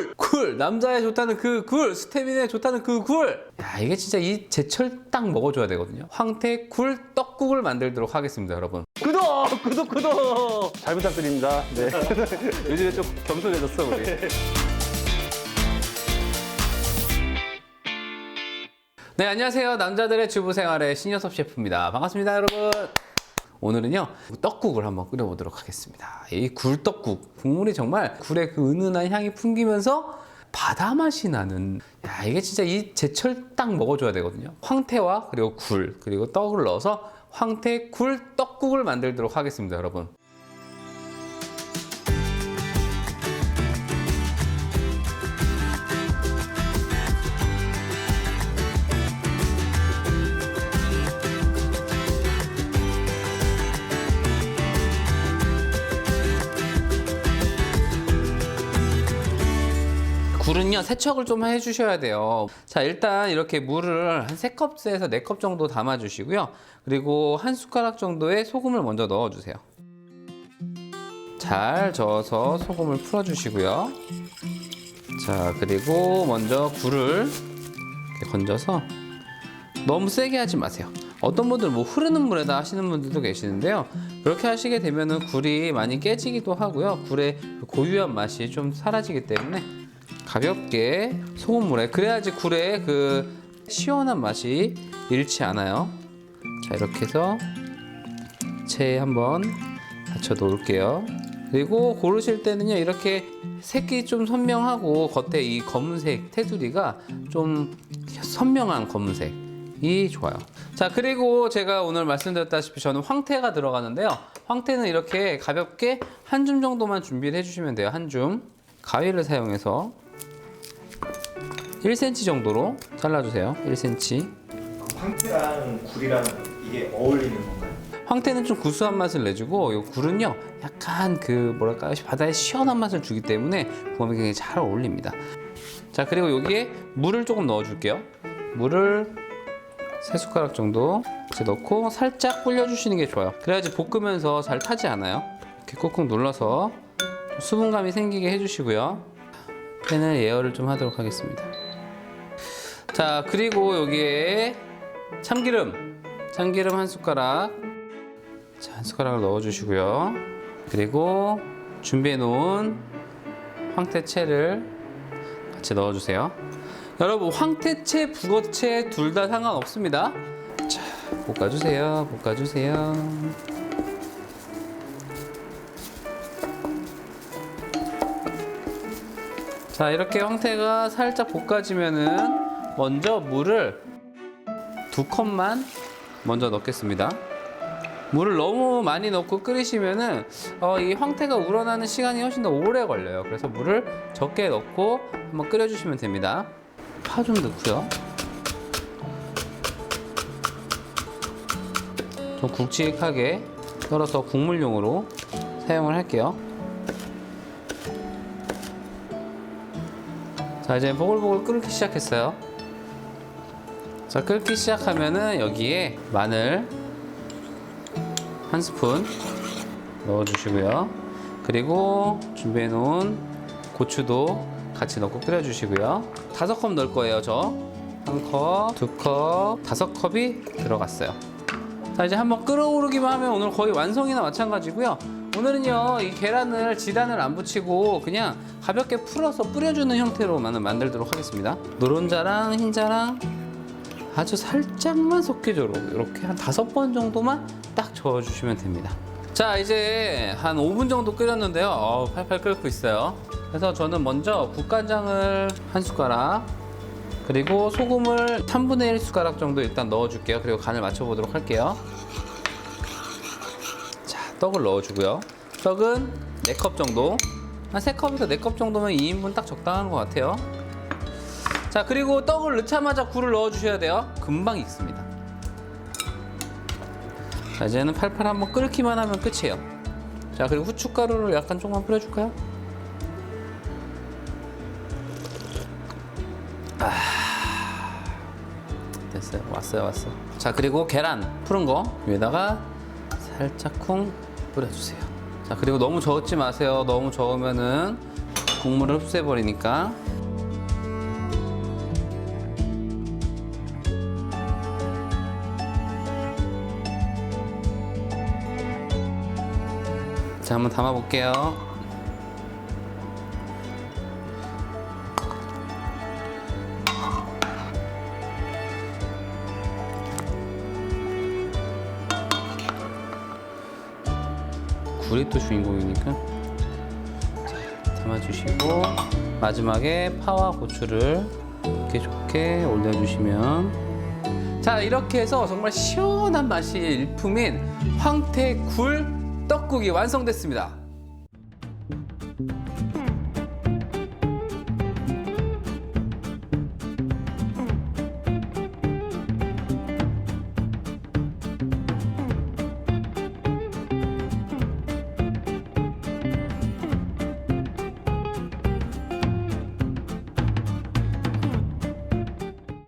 굴! 굴! 남자에 좋다는 그 굴! 스태미나에 좋다는 그 굴! 야, 이게 진짜 이 제철 딱 먹어줘야 되거든요. 황태 굴 떡국을 만들도록 하겠습니다, 여러분. 구독! 구독, 구독! 잘 부탁드립니다. 네. 요즘에 좀 겸손해졌어, 우리. 네, 안녕하세요. 남자들의 주부 생활의 신여섭 셰프입니다. 반갑습니다, 여러분. 오늘은요, 떡국을 한번 끓여보도록 하겠습니다. 이 굴떡국. 국물이 정말 굴의 그 은은한 향이 풍기면서 바다 맛이 나는, 야, 이게 진짜 이 제철 딱 먹어줘야 되거든요. 황태와 그리고 굴, 그리고 떡을 넣어서 황태 굴 떡국을 만들도록 하겠습니다, 여러분. 굴은요 세척을 좀 해주셔야 돼요. 자 일단 이렇게 물을 한 3컵에서 4컵 정도 담아 주시고요. 그리고 한 숟가락 정도의 소금을 먼저 넣어 주세요. 잘 저어서 소금을 풀어 주시고요. 자 그리고 먼저 굴을 이렇게 건져서 너무 세게 하지 마세요. 어떤 분들 뭐 흐르는 물에다 하시는 분들도 계시는데요. 그렇게 하시게 되면은 굴이 많이 깨지기도 하고요. 굴의 그 고유한 맛이 좀 사라지기 때문에 가볍게 소금물에 그래야지 굴의 그 시원한 맛이 잃지 않아요. 자 이렇게 해서 체에 한번 받쳐 놓을게요. 그리고 고르실 때는요 이렇게 색이 좀 선명하고 겉에 이 검은색 테두리가 좀 선명한 검은색이 좋아요. 자 그리고 제가 오늘 말씀드렸다시피 저는 황태가 들어가는데요. 황태는 이렇게 가볍게 한 줌 정도만 준비를 해주시면 돼요. 한 줌. 가위를 사용해서 1cm 정도로 잘라주세요. 1cm. 황태랑 굴이랑 이게 어울리는 건가요? 황태는 좀 구수한 맛을 내주고 이 굴은요 약간 그 뭐랄까요 바다의 시원한 맛을 주기 때문에 궁합이 굉장히 잘 어울립니다. 자 그리고 여기에 물을 조금 넣어줄게요. 물을 세 숟가락 정도 이렇게 넣고 살짝 불려주시는 게 좋아요. 그래야지 볶으면서 잘 타지 않아요. 이렇게 꾹꾹 눌러서 수분감이 생기게 해주시고요. 팬을 예열을 좀 하도록 하겠습니다. 자 그리고 여기에 참기름 참기름 한 숟가락 자, 한 숟가락을 넣어 주시고요. 그리고 준비해 놓은 황태채를 같이 넣어 주세요. 여러분 황태채, 북어채 둘 다 상관없습니다. 자, 볶아 주세요. 볶아 주세요. 자, 이렇게 황태가 살짝 볶아지면은 먼저 물을 두 컵만 먼저 넣겠습니다. 물을 너무 많이 넣고 끓이시면은 어, 이 황태가 우러나는 시간이 훨씬 더 오래 걸려요. 그래서 물을 적게 넣고 한번 끓여주시면 됩니다. 파 좀 넣고요. 좀 굵직하게 썰어서 국물용으로 사용을 할게요. 자 이제 보글보글 끓기 시작했어요. 자 끓기 시작하면은 여기에 마늘 한 스푼 넣어주시고요. 그리고 준비해 놓은 고추도 같이 넣고 끓여 주시고요. 다섯 컵 넣을 거예요, 저. 한 컵, 두 컵, 다섯 컵이 들어갔어요. 자, 이제 한번 끓어오르기만 하면 오늘 거의 완성이나 마찬가지고요. 오늘은요, 이 계란을 지단을 안 붙이고 그냥 가볍게 풀어서 뿌려주는 형태로만 만들도록 하겠습니다. 노른자랑 흰자랑 아주 살짝만 섞여줘로 이렇게 한 다섯 번 정도만 딱 저어주시면 됩니다. 자 이제 한 5분 정도 끓였는데요. 어, 팔팔 끓고 있어요. 그래서 저는 먼저 국간장을 한 숟가락 그리고 소금을 3분의 1 숟가락 정도 일단 넣어줄게요. 그리고 간을 맞춰보도록 할게요. 자 떡을 넣어주고요. 떡은 4컵 정도 한 3컵에서 4컵 정도면 2인분 딱 적당한 것 같아요. 자 그리고 떡을 넣자마자 굴을 넣어주셔야 돼요. 금방 익습니다. 자 이제는 팔팔 한번 끓기만 하면 끝이에요. 자 그리고 후춧가루를 약간 조금만 뿌려줄까요? 아 됐어요. 왔어요 왔어 자 그리고 계란 푸른 거 위에다가 살짝 쿵 뿌려주세요. 자 그리고 너무 저었지 마세요. 너무 저으면은 국물을 흡수해 버리니까. 자, 한번 담아 볼게요. 굴이 또 주인공이니까 자, 담아주시고 마지막에 파와 고추를 이렇게 좋게 올려주시면 자 이렇게 해서 정말 시원한 맛이 일품인 황태굴 떡국이 완성됐습니다